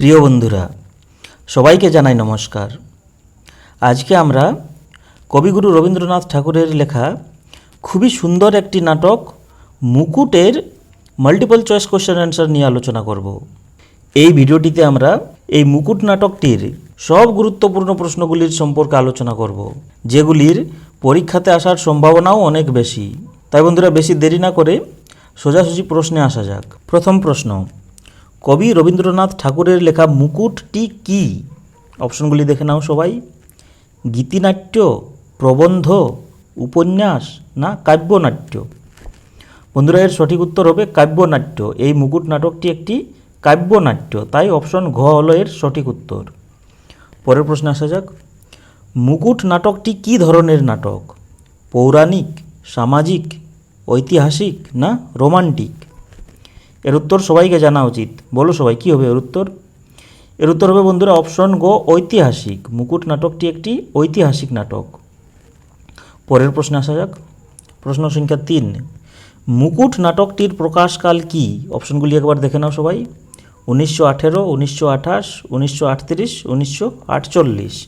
প্রিয় বন্ধুরা, সবাইকে জানাই নমস্কার। আজকে আমরা কবিগুরু রবীন্দ্রনাথ ঠাকুরের লেখা খুবই সুন্দর একটি নাটক মুকুটের মাল্টিপল চয়েস কোশ্চেন অ্যান্সার নিয়ে আলোচনা করব। এই ভিডিওটিতে আমরা এই মুকুট নাটকটির সব গুরুত্বপূর্ণ প্রশ্নগুলির সম্পর্কে আলোচনা করব, যেগুলির পরীক্ষাতে আসার সম্ভাবনাও অনেক বেশি। তাই বন্ধুরা, বেশি দেরি না করে সোজাসুজি প্রশ্নে আসা যাক। প্রথম প্রশ্ন কবি রবীন্দ্রনাথ ঠাকুরের লেখা মুকুটটি কি? অপশনগুলি দেখে নাও সবাই। গীতিনাট্য, প্রবন্ধ, উপন্যাস না কাব্যনাট্য? বন্ধুরা, এর সঠিক উত্তর হবে কাব্যনাট্য। এই মুকুট নাটকটি একটি কাব্যনাট্য, তাই অপশন ঘ হলো এর সঠিক উত্তর। পরের প্রশ্নে আসা যাক। মুকুট নাটকটি কি ধরনের নাটক? পৌরাণিক, সামাজিক, ঐতিহাসিক না রোমান্টিক? এর উত্তর সবাইকে জানা উচিত। বলো সবাই, কি হবে এর উত্তর? এর উত্তর হবে, বন্ধুরা, অপশন গো, ঐতিহাসিক। মুকুট নাটকটি একটি ঐতিহাসিক নাটক। পরের প্রশ্নে আসা যাক। প্রশ্ন সংখ্যা তিন। মুকুট নাটকটির প্রকাশকাল কি? অপশনগুলি একবার দেখে নাও সবাই। উনিশশো আঠেরো, উনিশশো আঠাশ, উনিশশো আটত্রিশ, উনিশশো আটচল্লিশ।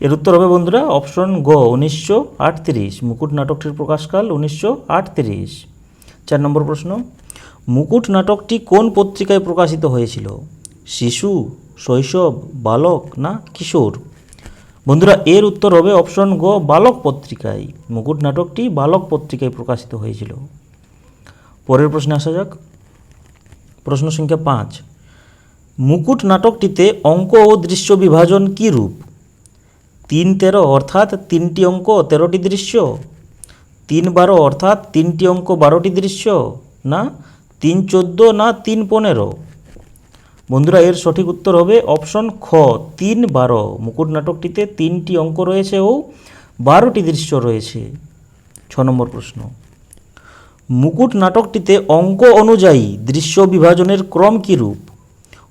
এর উত্তর হবে, বন্ধুরা, অপশন গ, উনিশশো আটত্রিশ। মুকুট নাটকটির প্রকাশকাল উনিশশো আটত্রিশ। চার নম্বর প্রশ্ন। মুকুট নাটকটি কোন পত্রিকায় প্রকাশিত হয়েছিল? শিশু, শৈশব, বালক না কিশোর? বন্ধুরা, এর উত্তর হবে অপশন গ, বালক পত্রিকায়। মুকুট নাটকটি বালক পত্রিকায় প্রকাশিত হয়েছিল। পরের প্রশ্নে আসা যাক। প্রশ্ন সংখ্যা পাঁচ। মুকুট নাটকটিতে অঙ্ক ও দৃশ্য বিভাজন কী রূপ? তিন তেরো অর্থাৎ তিনটি অঙ্ক তেরোটি দৃশ্য? তিন বারো অর্থাৎ তিনটি অঙ্ক বারোটি দৃশ্য? না তিন চোদ্দ না তিন পনেরো? বন্ধুরা, এর সঠিক উত্তর হবে অপশন খ, তিন বারো। মুকুট নাটকটিতে তিনটি অঙ্ক রয়েছে ও বারোটি দৃশ্য রয়েছে। ছ নম্বর প্রশ্ন। মুকুট নাটকটিতে অঙ্ক অনুযায়ী দৃশ্য বিভাজনের ক্রম কী রূপ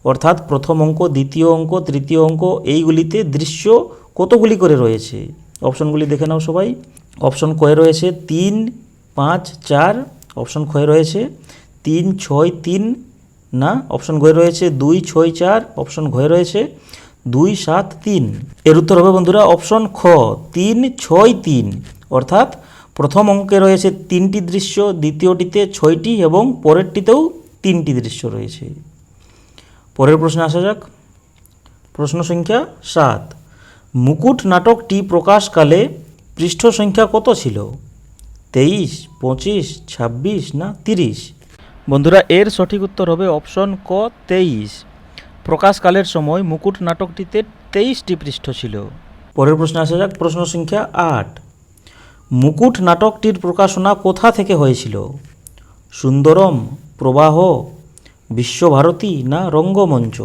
অর্থাৎ প্রথম অঙ্ক, দ্বিতীয় অঙ্ক, তৃতীয় অঙ্ক, এইগুলিতে দৃশ্য কতগুলি করে রয়েছে? অপশনগুলি দেখে নাও সবাই। অপশন কয়ে রয়েছে তিন, পাঁচ, চার। অপশন ক্ষয়ে রয়েছে তিন ছয় তিন, না? অপশন ঘয়ে রয়েছে দুই ছয় চার, অপশন ঘয়ে রয়েছে দুই সাত তিন। এর উত্তর হবে বন্ধুরা অপশন খ, তিন ছয় তিন। অর্থাৎ প্রথম অঙ্কে রয়েছে তিনটি দৃশ্য, দ্বিতীয়টিতে ছয়টি এবং পরেরটিতেও তিনটি দৃশ্য রয়েছে। পরের প্রশ্নে আসা যাক। প্রশ্ন সংখ্যা সাত। মুকুট নাটকটি প্রকাশকালে পৃষ্ঠ সংখ্যা কত ছিল? তেইশ, পঁচিশ, ছাব্বিশ, না? তিরিশ। বন্ধুরা, এর সঠিক উত্তর হবে অপশন ক, তেইশ। প্রকাশকালের সময় মুকুট নাটকটিতে তেইশটি পৃষ্ঠ ছিল। পরের প্রশ্নে আসা যাক, প্রশ্ন সংখ্যা আট। মুকুট নাটকটির প্রকাশনা কোথা থেকে হয়েছিল? সুন্দরম, প্রবাহ, বিশ্বভারতী না রঙ্গমঞ্চ?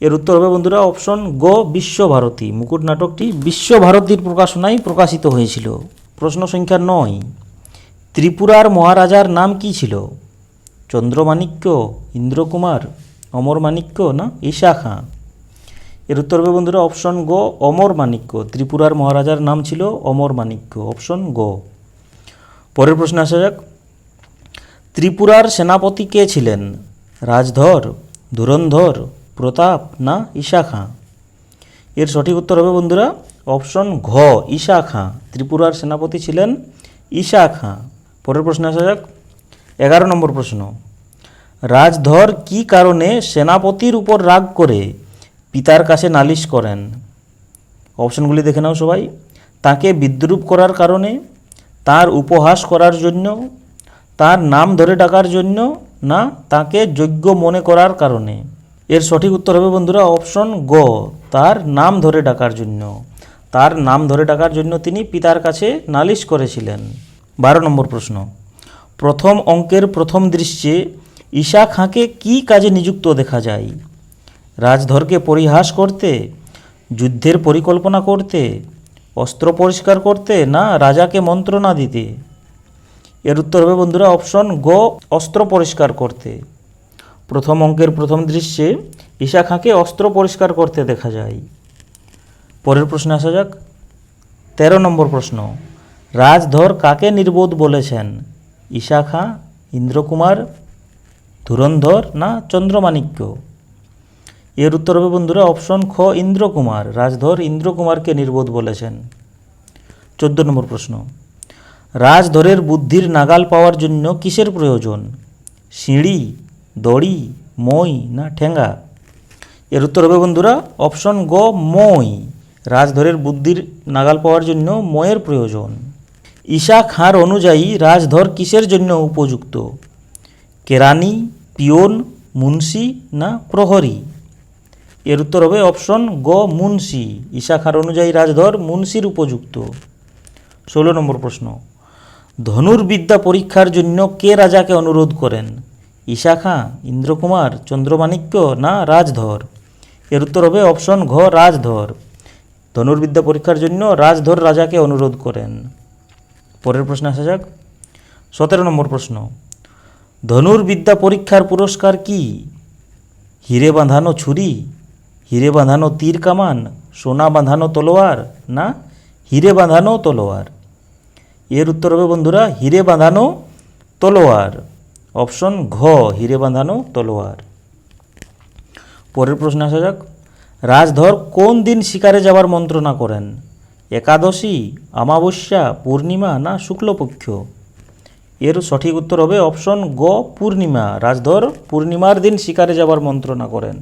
এর উত্তর হবে বন্ধুরা, অপশন গ, বিশ্বভারতী। মুকুট নাটকটি বিশ্বভারতীর প্রকাশনায় প্রকাশিত হয়েছিল। প্রশ্ন সংখ্যা নয়। ত্রিপুরার মহারাজার নাম কি ছিল? চন্দ্রমাণিক্য, ইন্দ্রকুমার অমর মাণিক্য না ঈশা খাঁ এর উত্তর হবে বন্ধুরা অপশন গ অমর মাণিক্য ত্রিপুরার মহারাজার নাম ছিল অমর মাণিক্য অপশন গ। পরের প্রশ্নে আসা যাক। ত্রিপুরার সেনাপতি কে ছিলেন? রাজধর, ধুরন্ধর, প্রতাপ না ঈশা খাঁ এর সঠিক উত্তর হবে বন্ধুরা অপশন ঘ, ঈশা খাঁ ত্রিপুরার সেনাপতি ছিলেন ঈশা খাঁ পরের প্রশ্নে আসা যাক। এগারো নম্বর প্রশ্ন। রাজধর কি কারণে সেনাপতির উপর রাগ করে পিতার কাছে নালিশ করেন? অপশনগুলি দেখে নাও সবাই। তাকে বিদ্রুপ করার কারণে, তার উপহাস করার জন্য, তার নাম ধরে ডাকার জন্য, না, তাকে যোগ্য মনে করার কারণে। এর সঠিক উত্তর হবে বন্ধুরা অপশন গ, তার নাম ধরে ডাকার জন্য। তার নাম ধরে ডাকার জন্য তিনি পিতার কাছে নালিশ করেছিলেন। বারো নম্বর প্রশ্ন। প্রথম অঙ্কের প্রথম দৃশ্যে ঈশা খাঁকে কী কাজে নিযুক্ত দেখা যায়? রাজধরকে পরিহাস করতে, যুদ্ধের পরিকল্পনা করতে, অস্ত্র পরিষ্কার করতে না রাজাকে মন্ত্রণা দিতে? এর উত্তর হবে বন্ধুরা অপশন গ, অস্ত্র পরিষ্কার করতে। প্রথম অঙ্কের প্রথম দৃশ্যে ঈশা খাঁকে অস্ত্র পরিষ্কার করতে দেখা যায়। পরের প্রশ্নে আসা যাক। তেরো নম্বর প্রশ্ন, রাজধর কাকে নির্বোধ বলেছেন? ঈশা খাঁ ইন্দ্রকুমার, ধুরন্ধর না চন্দ্রমাণিক্য? এর উত্তর হবে বন্ধুরা অপশন খ, ইন্দ্রকুমার। রাজধর ইন্দ্রকুমারকে নির্বোধ বলেছেন। চোদ্দ নম্বর প্রশ্ন। রাজধরের বুদ্ধির নাগাল পাওয়ার জন্য কিসের প্রয়োজন? সিঁড়ি, দড়ি, মই না ঠেঙ্গা? এর উত্তর হবে বন্ধুরা অপশন গ, মই। রাজধরের বুদ্ধির নাগাল পাওয়ার জন্য ময়ের প্রয়োজন। ঈশা খাঁর অনুযায়ী রাজধর কিসের জন্য উপযুক্ত? কেরানি পিয়ন মুন্সি না প্রহরী? এর উত্তর হবে অপশন গ, মুন্সি। ঈশা খাঁর অনুযায়ী রাজধর মুন্সির উপযুক্ত। ষোলো নম্বর প্রশ্ন। ধনুর্বিদ্যা পরীক্ষার জন্য কে রাজাকে অনুরোধ করেন? ঈশা খাঁ ইন্দ্রকুমার, চন্দ্রমাণিক্য না রাজধর? এর উত্তর হবে অপশন ঘ, রাজধর। ধনুর্বিদ্যা পরীক্ষার জন্য রাজধর রাজাকে অনুরোধ করেন। পরের প্রশ্ন আসা যাক। সতেরো নম্বর প্রশ্ন, ধনুর্বিদ্যা পরীক্ষার পুরস্কার কি? হিরে বাঁধানো ছুরি, হিরে বাঁধানো তীর কামান, সোনা বাঁধানো তলোয়ার না হিরে বাঁধানো তলোয়ার? এর উত্তর হবে বন্ধুরা, হিরে বাঁধানো তলোয়ার। অপশন ঘ, হিরে বাঁধানো তলোয়ার। পরের প্রশ্ন আসা যাক, রাজধর কোন দিন শিকারে যাওয়ার মন্ত্রণা করেন? একাদশী, অমাবস্যা, পূর্ণিমা না শুক্লপক্ষ? এর সঠিক উত্তর হবে অপশন গ, পূর্ণিমা। রাজধর পূর্ণিমার দিন শিকারে যাওয়ার মন্ত্রণা করেন।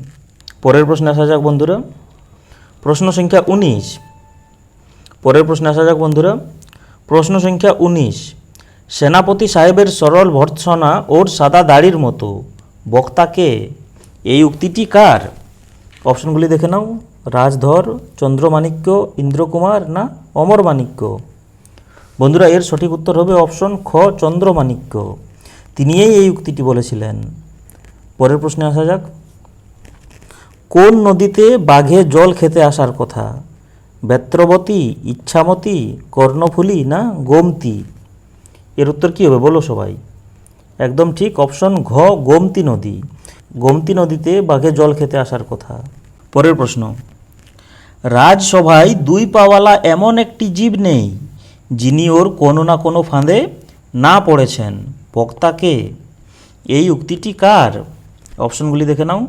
পরের প্রশ্নে আসা যাক বন্ধুরা। প্রশ্ন সংখ্যা উনিশ। পরের প্রশ্নে আসা যাক বন্ধুরা। প্রশ্ন সংখ্যা উনিশ। সেনাপতি সাহেবের সরল ভর্ৎসনা ওর সাদা দাড়ির মতো। বক্তাকে এই উক্তিটি কার? অপশনগুলি দেখে নাও। রাজধর, চন্দ্রমাণিক্য, ইন্দ্রকুমার না অমরমাণিক্য? বন্ধুরা, এর সঠিক উত্তর হবে অপশন খ, চন্দ্রমাণিক্য। তিনিই এই উক্তিটি বলেছিলেন। পরের প্রশ্নে আসা যাক। কোন নদীতে বাঘে জল খেতে আসার কথা? বেত্রবতী, ইচ্ছামতী, কর্ণফুলী না গোমতী? এর উত্তর কী হবে বলো সবাই। একদম ঠিক অপশন ঘ, গোমতী নদী। গোমতী নদীতে বাঘে জল খেতে আসার কথা। পরের প্রশ্ন। রাজসভায় দুই পাওয়ালা এমন একটি জীব নেই, যিনি ওর কোনো না কোনো ফাঁদে না পড়েছেন। বক্তাকে এই উক্তিটি কার? অপশনগুলি দেখে নাও।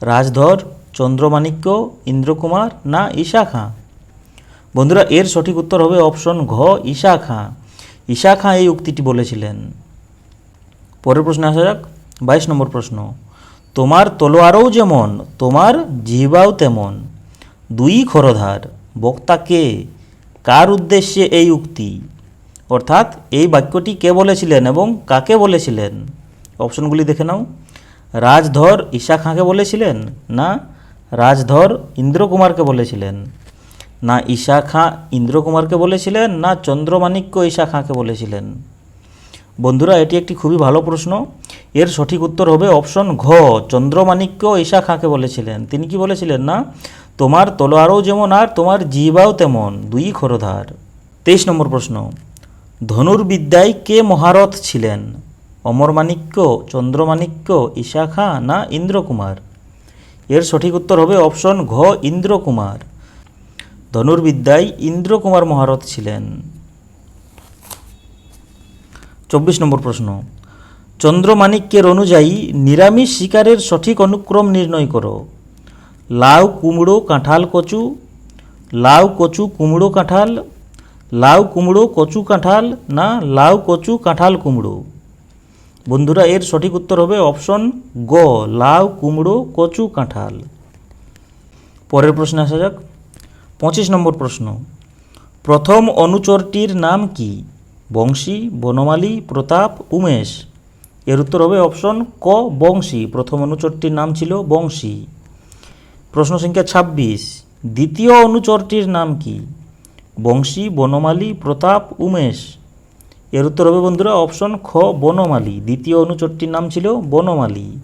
রাজধর, চন্দ্রমাণিক্য, ইন্দ্রকুমার না ঈশা খাঁ? বন্ধুরা, এর সঠিক উত্তর হবে অপশন ঘ, ঈশা খাঁ। ঈশা খাঁ এই উক্তিটি বলেছিলেন। পরের প্রশ্নে আসা যাক। বাইশ নম্বর প্রশ্ন। তোমার তলোয়ারও যেমন, তোমার জিহ্বাও তেমন। দুই খরধার, বক্তা কে? কার উদ্দেশ্যে এই উক্তি? অর্থাৎ এই বাক্যটি কে বলেছিলেন এবং কাকে বলেছিলেন? অপশনগুলি দেখে নাও। রাজধর ঈশা খাঁকে বলেছিলেন না রাজধর ইন্দ্রকুমারকে বলেছিলেন? না ঈশা খাঁ ইন্দ্রকুমারকে বলেছিলেন না চন্দ্রমাণিক্য ঈশা খাঁকে বলেছিলেন? বন্ধুরা, এটি একটি খুবই ভালো প্রশ্ন। এর সঠিক উত্তর হবে অপশন ঘ, চন্দ্রমাণিক্য ঈশা খাঁকে বলেছিলেন। তিনি কি বলেছিলেন না তোমার তলোয়ারও যেমন আর, তোমার জিবাও তেমন। দুই খরধার। তেইশ নম্বর প্রশ্ন। ধনুর্বিদ্যায় কে মহারথ ছিলেন? অমরমাণিক্য চন্দ্রমাণিক্য ঈশা খাঁ না ইন্দ্রকুমার? এর সঠিক উত্তর হবে অপশন ঘ, ইন্দ্রকুমার। ধনুর্বিদ্যায় ইন্দ্রকুমার মহারথ ছিলেন। চব্বিশ নম্বর প্রশ্ন। চন্দ্রমাণিক্যের অনুযায়ী নিরামিষ শিকারের সঠিক অনুক্রম নির্ণয় করো। লাউ কুমড়ো কাঁঠাল কচু, লাউ কচু কুমড়ো কাঁঠাল, লাউ কুমড়ো কচু কাঁঠাল না লাউ কচু কাঁঠাল কুমড়ো। বন্ধুরা, এর সঠিক উত্তর হবে অপশন গ, লাউ কুমড়ো কচু কাঁঠাল। পরের প্রশ্নে আসা যাক। পঁচিশ নম্বর প্রশ্ন, প্রথম অনুচরটির নাম কি? বংশী, বনমালী, প্রতাপ, উমেশ। এর উত্তর হবে অপশন ক, বংশী। প্রথম অনুচরটির নাম ছিল বংশী। প্রশ্ন সংখ্যা ছাব্বিশ, দ্বিতীয় অনুচরটির নাম কি? বংশী, বনমালী, প্রতাপ, উমেশ। এর উত্তর হবে বন্ধুরা অপশন খ, বনমালী। দ্বিতীয় অনুচরটির নাম ছিল বনমালী।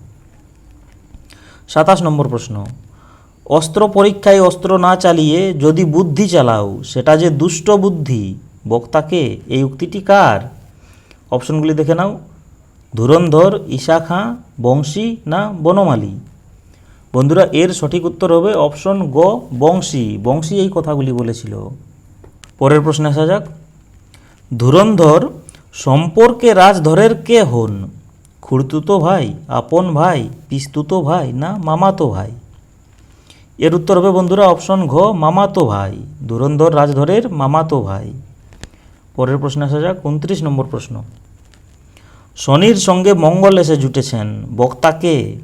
সাতাশ নম্বর প্রশ্ন। অস্ত্র পরীক্ষায় অস্ত্র না চালিয়ে যদি বুদ্ধি চালাও, সেটা যে দুষ্ট বুদ্ধি। বক্তাকে, এই উক্তিটি কার? অপশনগুলি দেখে নাও। ধুরন্ধর, ঈশা খাঁ, বংশী না বনমালী? বন্ধুরা, এর সঠিক উত্তর হবে অপশন গ, বংশী। বংশী এই কথাগুলি বলেছিল। পরের প্রশ্নে আসা যাক। ধুরন্ধর, সম্পর্কে রাজধরের কে হন? খুড়তুতো ভাই, আপন ভাই, পিস্তুতো ভাই না মামাতো ভাই? এর উত্তর হবে বন্ধুরা অপশন ঘ, মামাতো ভাই। ধুরন্ধর রাজধরের মামাতো ভাই। পরের প্রশ্ন আসা যাক, উনত্রিশ নম্বর প্রশ্ন। শনির সঙ্গে মঙ্গল এসে জুটেছেন। বক্তাকে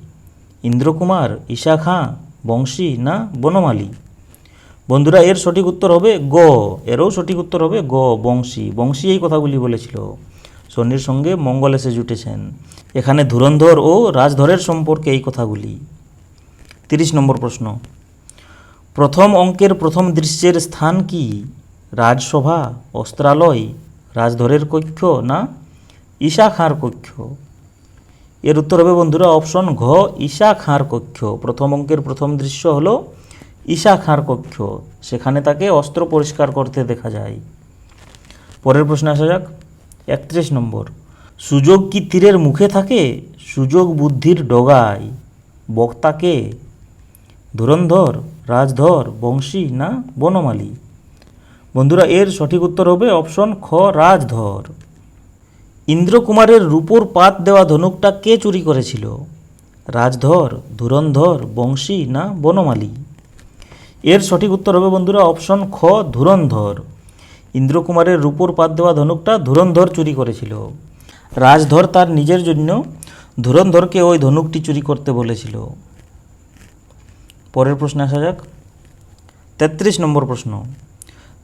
ইন্দ্রকুমার, ঈশা খাঁ, বংশী না বনমালী? বন্ধুরা, এর সঠিক উত্তর হবে গ। এরও সঠিক উত্তর হবে গ, বংশী। বংশী এই কথাগুলি বলেছিল। শনির সঙ্গে মঙ্গল এসে জুটেছেন। এখানে ধুরন্ধর ও রাজধরের সম্পর্কে এই কথাগুলি। তিরিশ নম্বর প্রশ্ন। প্রথম অঙ্কের প্রথম দৃশ্যের স্থান কি? রাজসভা, অস্ত্রালয়, রাজধরের কক্ষ না ঈশা খাঁর কক্ষ? এর উত্তর হবে বন্ধুরা অপশন ঘ, ঈশা খাঁর কক্ষ। প্রথম অঙ্কের প্রথম দৃশ্য হলো ঈশা খাঁর কক্ষ। সেখানে তাকে অস্ত্র পরিষ্কার করতে দেখা যায়। পরের প্রশ্নে আসা যাক। একত্রিশ নম্বর। সুযোগ কি তীরের মুখে থাকে? সুযোগ বুদ্ধির ডগায়। বক্তাকে ধুরন্ধর, রাজধর, বংশী না বনমালী? বন্ধুরা এর সঠিক উত্তর হবে অপশন খ, রাজধর। ইন্দ্রকুমারের রূপোর পাত দেওয়া ধনুকটা কে চুরি করেছিল? রাজধর, ধুরন্ধর, বংশী না বনমালী? এর সঠিক উত্তর হবে বন্ধুরা অপশন খ, ধুরন্ধর। ইন্দ্রকুমারের রূপোর পাত দেওয়া ধনুকটা ধুরন্ধর চুরি করেছিল। রাজধর তার নিজের জন্য ধুরন্ধরকে ওই ধনুকটি চুরি করতে বলেছিল। পরের প্রশ্নে আসা যাক। তেত্রিশ নম্বর প্রশ্ন।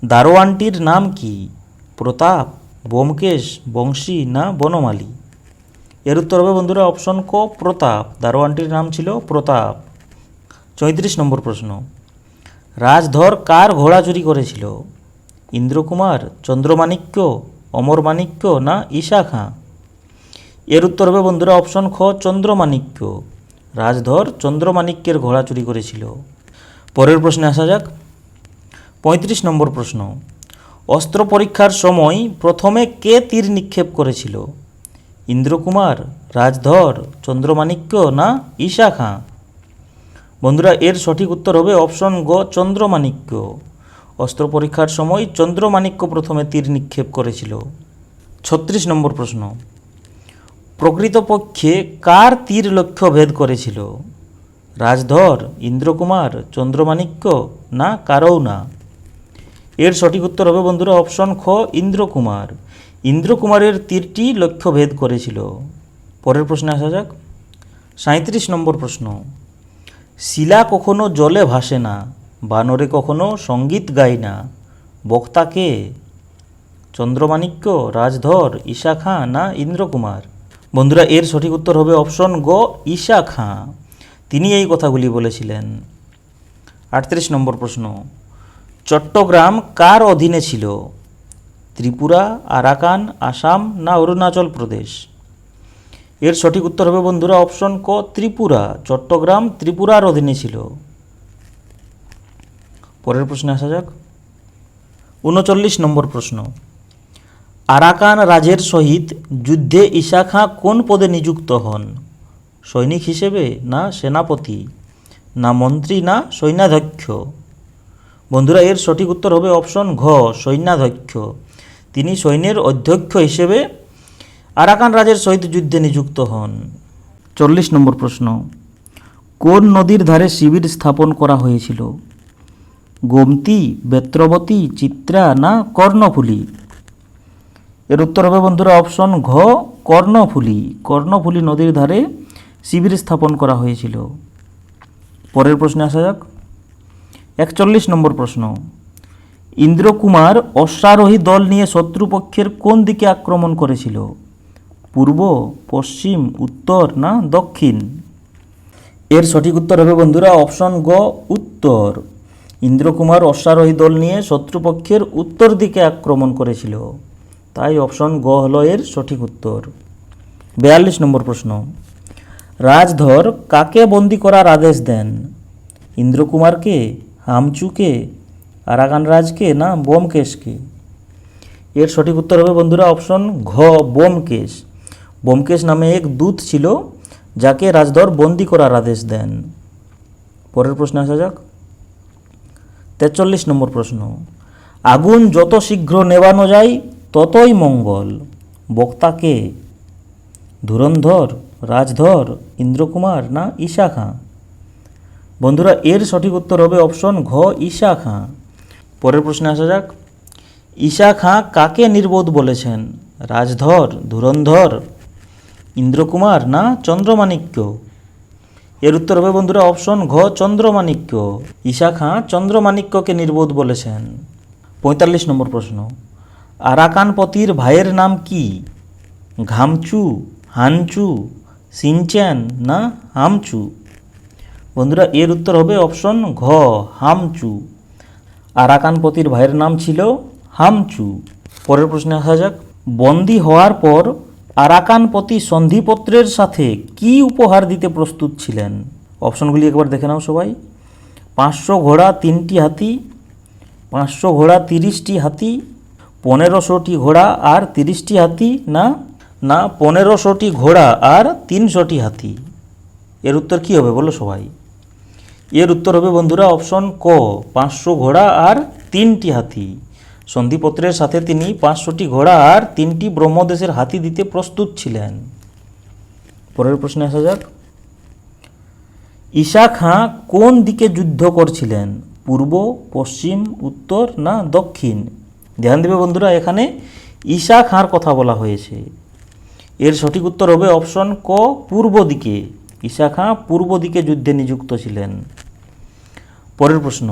দারোয়ানটির নাম কি? প্রতাপ বোমকেশ বংশী না বনমালী? এর উত্তর হবে বন্ধুরা অপশন ক, প্রতাপ। দারোয়ানটির নাম ছিল প্রতাপ। চৌত্রিশ নম্বর প্রশ্ন। রাজধর কার ঘোড়া চুরি করেছিল? ইন্দ্রকুমার, চন্দ্রমাণিক্য, অমরমাণিক্য না ঈশা খাঁ? এর উত্তর হবে বন্ধুরা অপশন খ, চন্দ্রমাণিক্য। রাজধর চন্দ্রমাণিক্যের ঘোড়া চুরি করেছিল। পরের প্রশ্নে আসা যাক। পঁয়ত্রিশ নম্বর প্রশ্ন। অস্ত্র পরীক্ষার সময় প্রথমে কে তীর নিক্ষেপ করেছিল? ইন্দ্রকুমার, রাজধর, চন্দ্রমাণিক্য না ঈশা খাঁ? বন্ধুরা, এর সঠিক উত্তর হবে অপশন গ, চন্দ্রমাণিক্য। অস্ত্র পরীক্ষার সময় চন্দ্রমাণিক্য প্রথমে তীর নিক্ষেপ করেছিল। ছত্রিশ নম্বর প্রশ্ন। প্রকৃতপক্ষে কার তীর লক্ষ্য ভেদ করেছিল? রাজধর, ইন্দ্রকুমার, চন্দ্রমাণিক্য না কারও না? এর সঠিক উত্তর হবে বন্ধুরা অপশন খ, ইন্দ্রকুমার। ইন্দ্রকুমারের তীরটি লক্ষ্য ভেদ করেছিল। পরের প্রশ্নে আসা যাক। সাঁত্রিশ নম্বর প্রশ্ন। শিলা কখনো জলে ভাসে না, বানরে কখনো সংগীত গায় না। বক্তাকে চন্দ্রমাণিক্য, রাজধর, ঈশা খাঁ না ইন্দ্রকুমার? বন্ধুরা এর সঠিক উত্তর হবে অপশন গ, ঈশা খাঁ। তিনি এই কথাগুলি বলেছিলেন। আটত্রিশ নম্বর প্রশ্ন। চট্টগ্রাম কার অধীনে ছিল? ত্রিপুরা, আরাকান, আসাম না অরুণাচল প্রদেশ? এর সঠিক উত্তর হবে বন্ধুরা অপশন ক, ত্রিপুরা। চট্টগ্রাম ত্রিপুরার অধীনে ছিল। পরের প্রশ্নে আসা যাক। উনচল্লিশ নম্বর প্রশ্ন। আরাকান রাজের সহিত যুদ্ধে ঈশা খাঁ কোন পদে নিযুক্ত হন? সৈনিক হিসেবে না সেনাপতি? না মন্ত্রী, না সৈন্যাধ্যক্ষ? বন্ধুরা, এর সঠিক উত্তর হবে অপশন ঘ, সৈন্যাধ্যক্ষ। তিনি সৈন্যের অধ্যক্ষ হিসেবে আরাকান রাজের সহিত যুদ্ধে নিযুক্ত হন। চল্লিশ নম্বর প্রশ্ন। কোন নদীর ধারে শিবির স্থাপন করা হয়েছিল? গোমতী, বেত্রবতী, চিত্রা না কর্ণফুলী? এর উত্তর হবে বন্ধুরা অপশন ঘ, কর্ণফুলী। কর্ণফুলী নদীর ধারে শিবির স্থাপন করা হয়েছিল। পরের প্রশ্নে আসা যাক। একচল্লিশ নম্বর প্রশ্ন। ইন্দ্রকুমার অশ্বারোহী দল নিয়ে শত্রুপক্ষের কোন দিকে আক্রমণ করেছিল? পূর্ব, পশ্চিম, উত্তর না দক্ষিণ? এর সঠিক উত্তর হবে বন্ধুরা অপশন গ, উত্তর। ইন্দ্রকুমার অশ্বারোহী দল নিয়ে শত্রুপক্ষের উত্তর দিকে আক্রমণ করেছিল। তাই অপশন গ হল এর সঠিক উত্তর। বিয়াল্লিশ নম্বর প্রশ্ন। রাজধর কাকে বন্দি করার আদেশ দেন? ইন্দ্রকুমারকে হামচুকে আরাকান রাজকে না বোমকেশকে? এর সঠিক উত্তর হবে বন্ধুরা অপশন ঘ, বোমকেশ। বোমকেশ নামে এক দূত ছিল যাকে রাজধর বন্দি করার আদেশ দেন। পরের প্রশ্নে আসা যাক। তেচল্লিশ নম্বর প্রশ্ন। আগুন যত শীঘ্র নেবানো যায়, ততই মঙ্গল। বক্তাকে ধুরন্ধর, রাজধর, ইন্দ্রকুমার না ঈশা খাঁ? বন্ধুরা, এর সঠিক উত্তর হবে অপশন ঘ, ঈশা খাঁ। পরের প্রশ্নে আসা যাক। ঈশা খাঁ কাকে নির্বোধ বলেছেন? রাজধর, ধুরন্ধর, ইন্দ্রকুমার না চন্দ্রমাণিক্য? এর উত্তর হবে বন্ধুরা অপশন ঘ, চন্দ্রমাণিক্য। ঈশা খাঁ চন্দ্রমাণিক্যকে নির্বোধ বলেছেন। পঁয়তাল্লিশ নম্বর প্রশ্ন। আরাকানপতির ভাইয়ের নাম কি? ঘামচু, হানচু সিনচ্যান না হামচু? বন্ধুরা, এর উত্তর হবে অপশন ঘ, হামচু। আরাকানপতির ভাইয়ের নাম ছিল হামচু। পরের প্রশ্নে আসা যাক। বন্দী হওয়ার পর আরাকানপতি সন্ধিপত্রের সাথে কি উপহার দিতে প্রস্তুত ছিলেন? অপশনগুলি একবার দেখে নাও সবাই। পাঁচশো ঘোড়া, তিনটি হাতি, পাঁচশো ঘোড়া, তিরিশটি হাতি, পনেরোশোটি ঘোড়া আর তিরিশটি হাতি না? না, পনেরোশোটি ঘোড়া আর তিনশোটি হাতি। এর উত্তর কি হবে বলো সবাই। এর উত্তর হবে বন্ধুরা অপশন ক, পাঁচশো ঘোড়া আর তিনটি হাতি। সন্ধিপত্রের সাথে তিনি পাঁচশোটি ঘোড়া আর তিনটি ব্রহ্মদেশের হাতি দিতে প্রস্তুত ছিলেন। পরের প্রশ্নে আসা যাক। ঈশা খাঁ কোন দিকে যুদ্ধ করছিলেন? পূর্ব, পশ্চিম, উত্তর না দক্ষিণ? ধ্যান দেবে বন্ধুরা, এখানে ঈশা খাঁর কথা বলা হয়েছে। এর সঠিক উত্তর হবে অপশন ক, পূর্ব দিকে। ঈশা খাঁ পূর্ব দিকে যুদ্ধে নিযুক্ত ছিলেন। পরের প্রশ্ন,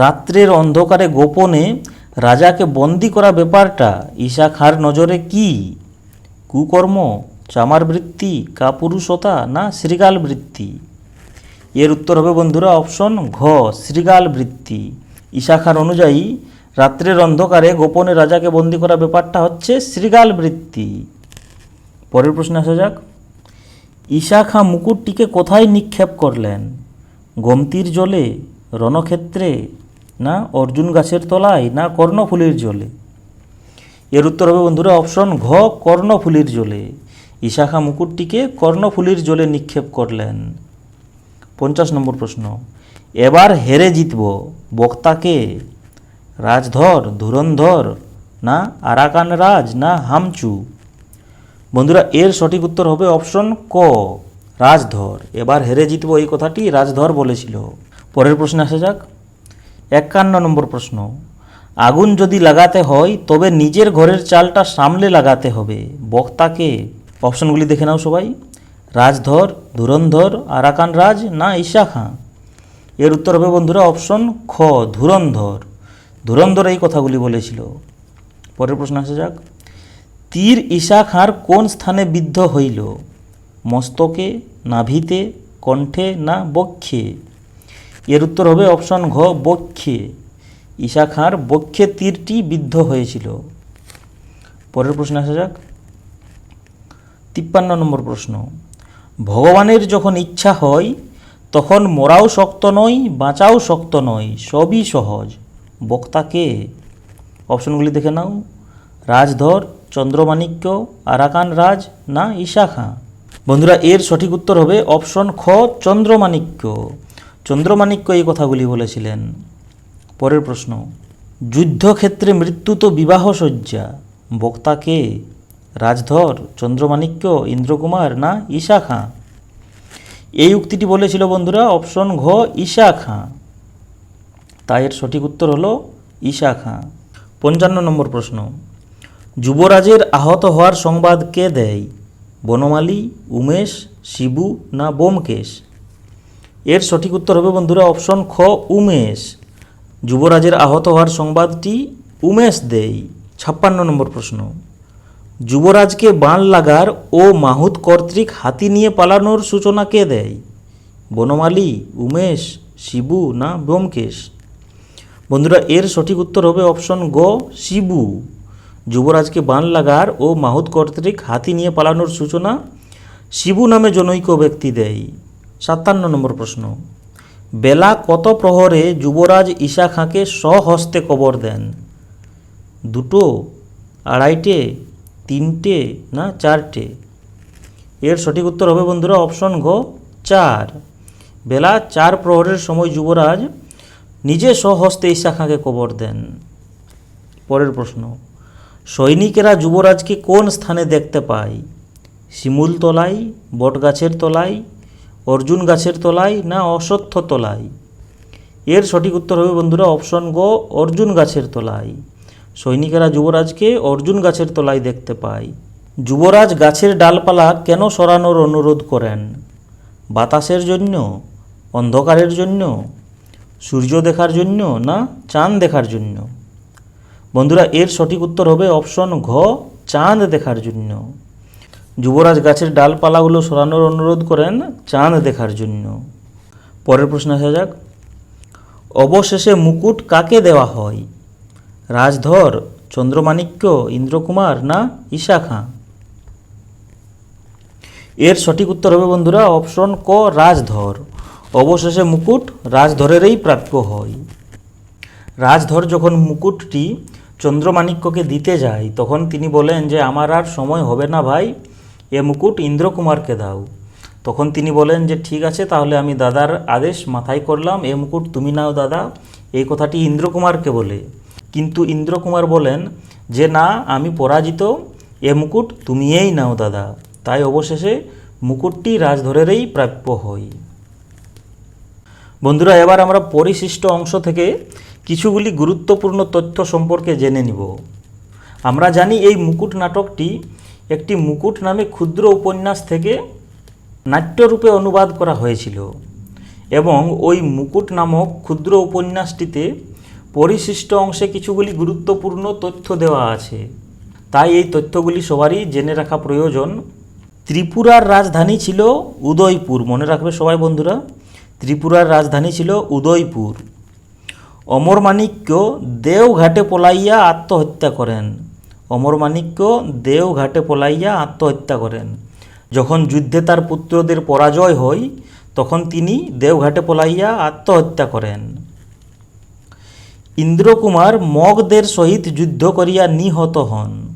রাত্রের অন্ধকারে গোপনে রাজাকে বন্দি করা ব্যাপারটা ঈশা খাঁর নজরে কি? কুকর্ম চামার বৃত্তি কাপুরুষতা না শ্রীগাল বৃত্তি এর উত্তর হবে বন্ধুরা অপশন ঘ শ্রীগাল বৃত্তি ঈশা খান অনুযায়ী, রাত্রের অন্ধকারে গোপনে রাজাকে বন্দি করা ব্যাপারটা হচ্ছে শ্রীগাল বৃত্তি পরের প্রশ্নে আসা যাক। ঈশা খাঁ মুকুটটিকে কোথায় নিক্ষেপ করলেন? গোমতির জলে, রণক্ষেত্রে, না অর্জুন গাছের তলায়, না কর্ণফুলির জলে? এর উত্তর হবে বন্ধুরা অপশন ঘ, কর্ণফুলির জলে। ঈশাখা মুকুটটিকে কর্ণফুলির জলে নিক্ষেপ করলেন। পঞ্চাশ নম্বর প্রশ্ন, এবার হেরে জিতব বক্তাকে? রাজধর, ধুরন্ধর, না আরাকান রাজ, না হামচু? বন্ধুরা, এর সঠিক উত্তর হবে অপশন ক, রাজধর। এবার হেরে জিতব এই কথাটি রাজধর বলেছিল। পরের প্রশ্নে আসা যাক। একান্ন নম্বর প্রশ্ন, আগুন যদি লাগাতে হয়, তবে নিজের ঘরের চালটা সামলে লাগাতে হবে। বক্তাকে অপশনগুলি দেখে নাও সবাই। রাজধর, ধুরন্ধর, আরাকান রাজ না ঈশা খাঁ? এর উত্তর হবে বন্ধুরা অপশন খ, ধুরন্ধর। ধুরন্ধর এই কথাগুলি বলেছিল। পরের প্রশ্ন আসা যাক। তীর ঈশা খাঁর কোন স্থানে বিদ্ধ হইল? মস্তকে নাভিতে কণ্ঠে, না বক্ষে? এর উত্তর হবে অপশন ঘ, বক্ষে। ঈশা খাঁর বক্ষে তীরটি বিদ্ধ হয়েছিল। পরের প্রশ্ন আসা যাক। তিপ্পান্ন নম্বর প্রশ্ন। ভগবানের যখন ইচ্ছা হয়, তখন মরাও শক্ত নয়, বাঁচাও শক্ত নয়, সবই সহজ। বক্তাকে অপশনগুলি দেখে নাও। রাজধর চন্দ্রমাণিক্য, আরাকান রাজ না ঈশা খাঁ বন্ধুরা, এর সঠিক উত্তর হবে অপশন খ, চন্দ্রমাণিক্য। চন্দ্রমাণিক্য এই কথাগুলি বলেছিলেন। পরের প্রশ্ন, যুদ্ধক্ষেত্রে মৃত্যু তো বিবাহ শয্যা। বক্তা কে? রাজধর, চন্দ্রমাণিক্য, ইন্দ্রকুমার না ঈশা খাঁ এই উক্তিটি বলেছিল বন্ধুরা অপশন ঘ ঈশা খাঁ তাই এর সঠিক উত্তর হলো ঈশা খাঁ পঞ্চান্ন নম্বর প্রশ্ন যুবরাজের আহত হওয়ার সংবাদ কে দেয়? বনমালী, উমেশ, শিবু না বোমকেশ? এর সঠিক উত্তর হবে বন্ধুরা অপশন খ, উমেশ। যুবরাজের আহত হওয়ার সংবাদটি উমেশ দেয়। ছাপ্পান্ন নম্বর প্রশ্ন। যুবরাজকে বাণ লাগার ও মাহুত কর্তৃক হাতি নিয়ে পালানোর সূচনা কে দেয়? বনমালী, উমেশ, শিবু না ব্যোমকেশ বন্ধুরা এর সঠিক উত্তর হবে অপশন গ, শিবু। যুবরাজকে বান লাগার ও মাহুত কর্তৃক হাতি নিয়ে পালানোর সূচনা শিবু নামে জনৈক ব্যক্তি দেয়। সাতান্ন নম্বর প্রশ্ন। বেলা কত প্রহরে যুবরাজ ঈশা খাঁকে স্বহস্তে কবর দেন? দুটো, আড়াইটে, তিনটে না চারটে? এর সঠিক উত্তর হবে বন্ধুরা অপশন ঘ, চার। বেলা চার প্রহরের সময় যুবরাজ নিজে স্বহস্তে ঈশা খাঁকে কবর দেন। পরের প্রশ্ন। সৈনিকেরা যুবরাজকে কোন স্থানে দেখতে পায়? শিমুল তলায়, বটগাছের তলায়, অর্জুন গাছের তলায় না অশ্বত্থ তলায়? এর সঠিক উত্তর হবে বন্ধুরা অপশন গ, অর্জুন গাছের তলায়। সৈনিকেরা যুবরাজকে অর্জুন গাছের তলায় দেখতে পায়। যুবরাজ গাছের ডালপালা কেন সরানোর অনুরোধ করেন? বাতাসের জন্য, অন্ধকারের জন্য, সূর্য দেখার জন্য না চাঁদ দেখার জন্য? বন্ধুরা, এর সঠিক উত্তর হবে অপশন ঘ, চাঁদ দেখার জন্য। যুবরাজ গাছের ডালপালাগুলো সরানোর অনুরোধ করেন চাঁদ দেখার জন্য। পরের প্রশ্ন আসা যাক। অবশেষে মুকুট কাকে দেওয়া হয়? রাজধর, চন্দ্রমাণিক্য, ইন্দ্রকুমার না ঈশা খাঁ? এর সঠিক উত্তর হবে বন্ধুরা, অপশন ক, রাজধর। অবশেষে মুকুট রাজধরেরই প্রাপ্য হয়। রাজধর যখন মুকুটটি চন্দ্রমাণিক্যকে দিতে যায় তখন তিনি বলেন যে, আমার আর সময় হবে না ভাই, এ মুকুট ইন্দ্রকুমারকে দাও। তখন তিনি বলেন যে, ঠিক আছে, তাহলে আমি দাদার আদেশ মাথায় করলাম, এ মুকুট তুমি নাও দাদা। এই কথাটি ইন্দ্রকুমারকে বলে। কিন্তু ইন্দ্রকুমার বলেন যে, না, আমি পরাজিত, এ মুকুট তুমিই নাও দাদা। তাই অবশেষে মুকুটটি রাজধরেরই প্রাপ্য হয়। বন্ধুরা, এবার আমরা পরিশিষ্ট অংশ থেকে কিছুগুলি গুরুত্বপূর্ণ তথ্য সম্পর্কে জেনে নিব। আমরা জানি এই মুকুট নাটকটি একটি মুকুট নামে ক্ষুদ্র উপন্যাস থেকে নাট্যরূপে অনুবাদ করা হয়েছিল এবং ওই মুকুট নামক ক্ষুদ্র উপন্যাসটিতে পরিশিষ্ট অংশে কিছুগুলি গুরুত্বপূর্ণ তথ্য দেওয়া আছে। তাই এই তথ্যগুলি সবারই জেনে রাখা প্রয়োজন। ত্রিপুরার রাজধানী ছিল উদয়পুর। মনে রাখবে সবাই বন্ধুরা, ত্রিপুরার রাজধানী ছিল উদয়পুর। অমরমাণিক্য দেওঘাটে পলাইয়া আত্মহত্যা করেন। অমরমাণিক্য দেওঘাটে পলাইয়া আত্মহত্যা করেন। যখন যুদ্ধে তার পুত্রদের পরাজয় হয়, তখন তিনি দেওঘাটে পলাইয়া আত্মহত্যা করেন। ইন্দ্রকুমার মগদের সহিত যুদ্ধ করিয়া নিহত হন।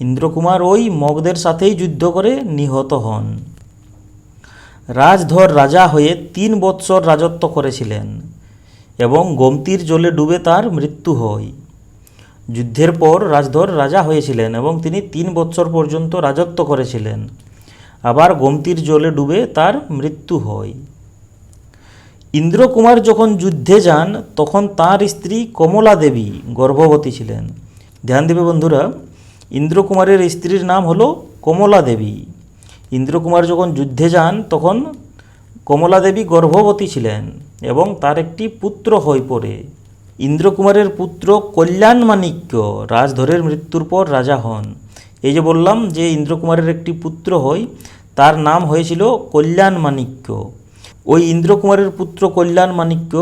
ইন্দ্রকুমার ওই মগদের সাথেই যুদ্ধ করে নিহত হন। রাজধর রাজা হয়ে তিন বৎসর রাজত্ব করেছিলেন। এবং গোমতীর জলে ডুবে তার মৃত্যু হয়। যুদ্ধের পর রাজধর রাজা হয়েছিলেন এবং তিনি তিন বৎসর পর্যন্ত রাজত্ব করেছিলেন। আবার গোমতীর জলে ডুবে তার মৃত্যু হয়। ইন্দ্রকুমার যখন যুদ্ধে যান, তখন তার স্ত্রী কমলা দেবী গর্ভবতী ছিলেন। ধ্যান দেবে বন্ধুরা, ইন্দ্রকুমারের স্ত্রীর নাম হলো কমলা দেবী। ইন্দ্রকুমার যখন যুদ্ধে যান, তখন কমলা দেবী গর্ভবতী ছিলেন এবং তার একটি পুত্র হয়ে পড়ে। ইন্দ্রকুমারের পুত্র কল্যাণ মাণিক্য রাজধরের মৃত্যুর পর রাজা হন। এই যে বললাম যে ইন্দ্রকুমারের একটি পুত্র হয় তার নাম হয়েছিল কল্যাণ মাণিক্য ওই ইন্দ্রকুমারের পুত্র কল্যাণ মাণিক্য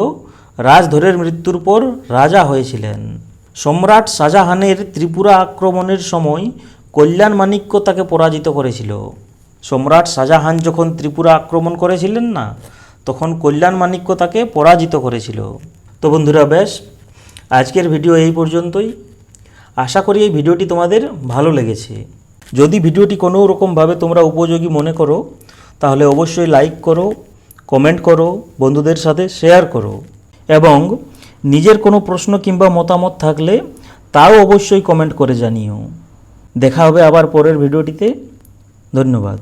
রাজধরের মৃত্যুর পর রাজা হয়েছিলেন। সম্রাট শাহজাহানের ত্রিপুরা আক্রমণের সময় কল্যাণ মাণিক্য তাকে পরাজিত করেছিল। সম্রাট শাহজাহান যখন ত্রিপুরা আক্রমণ করেছিলেন না, তখন কল্যাণ মাণিক্য তাকে পরাজিত করেছিল। তো বন্ধুরা, বেশ, আজকের ভিডিও এই পর্যন্তই। আশা করি এই ভিডিওটি তোমাদের ভালো লেগেছে। যদি ভিডিওটি কোনো রকমভাবে তোমরা উপযোগী মনে করো, তাহলে অবশ্যই লাইক করো, কমেন্ট করো, বন্ধুদের সাথে শেয়ার করো। এবং নিজের কোনো প্রশ্ন কিংবা মতামত থাকলে তাও অবশ্যই কমেন্ট করে জানিও। দেখা হবে আবার পরের ভিডিওটিতে। ধন্যবাদ।